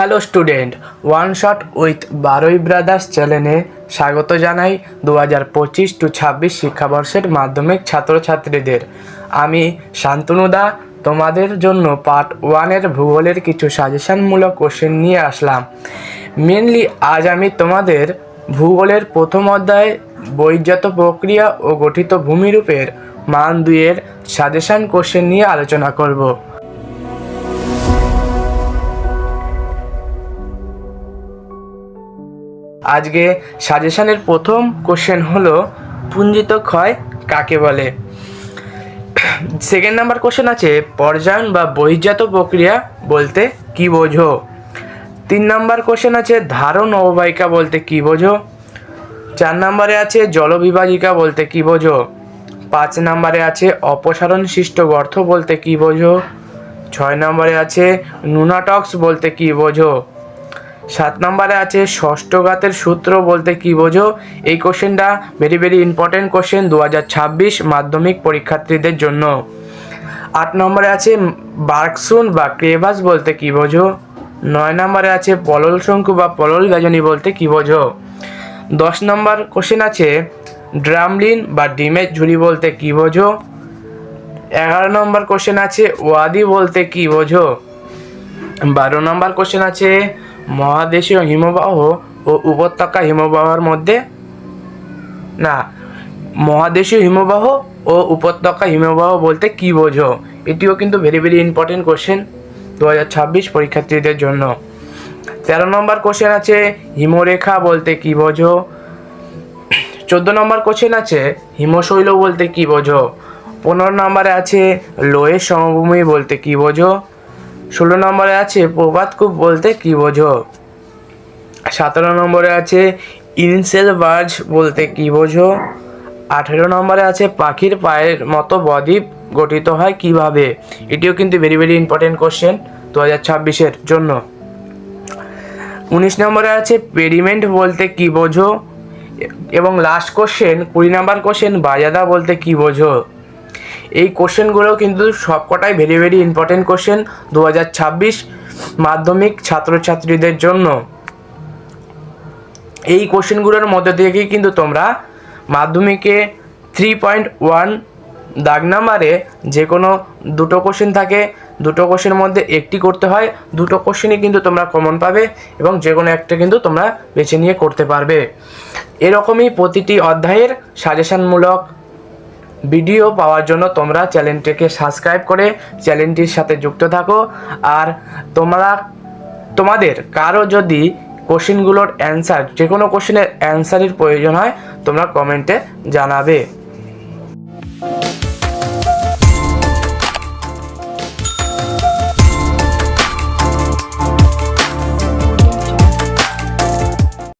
Hello student one shot with Baroi brothers চ্যানেলে স্বাগত জানাই দু হাজার পঁচিশ টু ছাব্বিশ শিক্ষাবর্ষের মাধ্যমিক ছাত্রছাত্রীদের। আমি শান্তনুদা তোমাদের জন্য পার্ট ওয়ানের ভূগোলের কিছু সাজেশনমূলক কোশ্চেন নিয়ে আসলাম। মেনলি আজ আমি তোমাদের ভূগোলের প্রথম অধ্যায়ে বৈজাত প্রক্রিয়া ও গঠিত ভূমিরূপের মান দুইয়ের সাজেশন কোশ্চেন নিয়ে আলোচনা করব। আজকে সাজেশনের প্রথম কোশ্চেন হলো, পুঞ্জিত ক্ষয় কাকে বলে? সেকেন্ড নাম্বার কোশ্চেন আছে, পর্যায়ন বা বহির্জাত প্রক্রিয়া বলতে কি বোঝো? তিন নাম্বার কোশ্চেন আছে, ধারণ অববাহিকা বলতে কি বোঝো? চার নম্বরে আছে, জলবিভাজিকা বলতে কি বোঝো? পাঁচ নম্বরে আছে, অপসারণ সৃষ্ট গর্ত বলতে কি বোঝো? ছয় নম্বরে আছে, নুনাটক্স বলতে কি বোঝো? সাত নম্বরে আছে ষষ্ঠঘাতের সূত্র বলতে কি বোঝো? এই কোশ্চেনটা ভেরি ভেরি ইম্পর্টেন্ট কোশ্চেন দু হাজার ছাব্বিশ মাধ্যমিক পরীক্ষার্থীদের জন্য। আট নম্বরে আছে, বার্কসুন বা ক্রেভাস বলতে কি বোঝো? নয় নম্বরে আছে, পলল শঙ্কু বা পলল গাজনি বলতে কি বোঝো? দশ নম্বর কোশ্চেন আছে, ড্রামলিন বা ডিমের ঝুড়ি বলতে কি বোঝো? এগারো নম্বর কোশ্চেন আছে, ওয়াদি বলতে কি বোঝো? বারো নম্বর কোশ্চেন আছে মহাদেশীয় হিমবাহ ও উপত্যকা হিমবাহের মধ্যে না, মহাদেশীয় হিমবাহ ও উপত্যকা হিমবাহ বলতে কি বোঝো? এটিও কিন্তু ভেরি ভেরি ইম্পর্টেন্ট কোশ্চেন দু হাজার ছাব্বিশ পরীক্ষার্থীদের জন্য। তেরো নম্বর কোশ্চেন আছে, হিমরেখা বলতে কি বোঝো? চোদ্দ নম্বর কোশ্চেন আছে, হিমশৈল বলতে কি বোঝো? পনেরো নম্বরে আছে লোয়ের সমভূমি বলতে কি বোঝো? ষোলো নম্বরে আছে প্রভাতকূপ বলতে কি বোঝো? সতেরো নম্বরে আছে, ইনসেল বার্জ বলতে কি বোঝো? আঠেরো নম্বরে আছে, পাখির পায়ের মতো বদ্বীপ গঠিত হয় কীভাবে? এটিও কিন্তু ভেরি ভেরি ইম্পর্টেন্ট কোশ্চেন দু হাজার ছাব্বিশের জন্য। উনিশ নম্বরে আছে, পেরিমেন্ট বলতে কি বোঝো? এবং লাস্ট কোশ্চেন কুড়ি নম্বর কোশ্চেন বাজাদা বলতে কি বোঝো? এই কোশ্চেনগুলো কিন্তু সবকটাই ভেরি ভেরি ইম্পর্টেন্ট কোশ্চেন দু হাজার ছাব্বিশ মাধ্যমিক ছাত্রছাত্রীদের জন্য। এই কোশ্চেনগুলোর মধ্যে থেকেই কিন্তু তোমরা মাধ্যমিকে থ্রি পয়েন্ট ওয়ান দাগ নাম্বারে যে কোনো দুটো কোশ্চেন থাকে, দুটো কোশ্চেনের মধ্যে একটি করতে হয়, দুটো কোশ্চেনই কিন্তু তোমরা কমন পাবে এবং যে কোনো একটা কিন্তু তোমরা বেছে নিয়ে করতে পারবে। এরকমই প্রতিটি অধ্যায়ের সাজেশনমূলক ভিডিও পাওয়ার জন্য তোমরা চ্যানেলটিকে সাবস্ক্রাইব করে চ্যানেলটির সাথে যুক্ত থাকো। আর তোমরা, তোমাদের কারও যদি কোশ্চেনগুলোর অ্যান্সার যে কোনো কোশ্চেনের অ্যান্সারের প্রয়োজন হয়, তোমরা কমেন্টে জানাবে।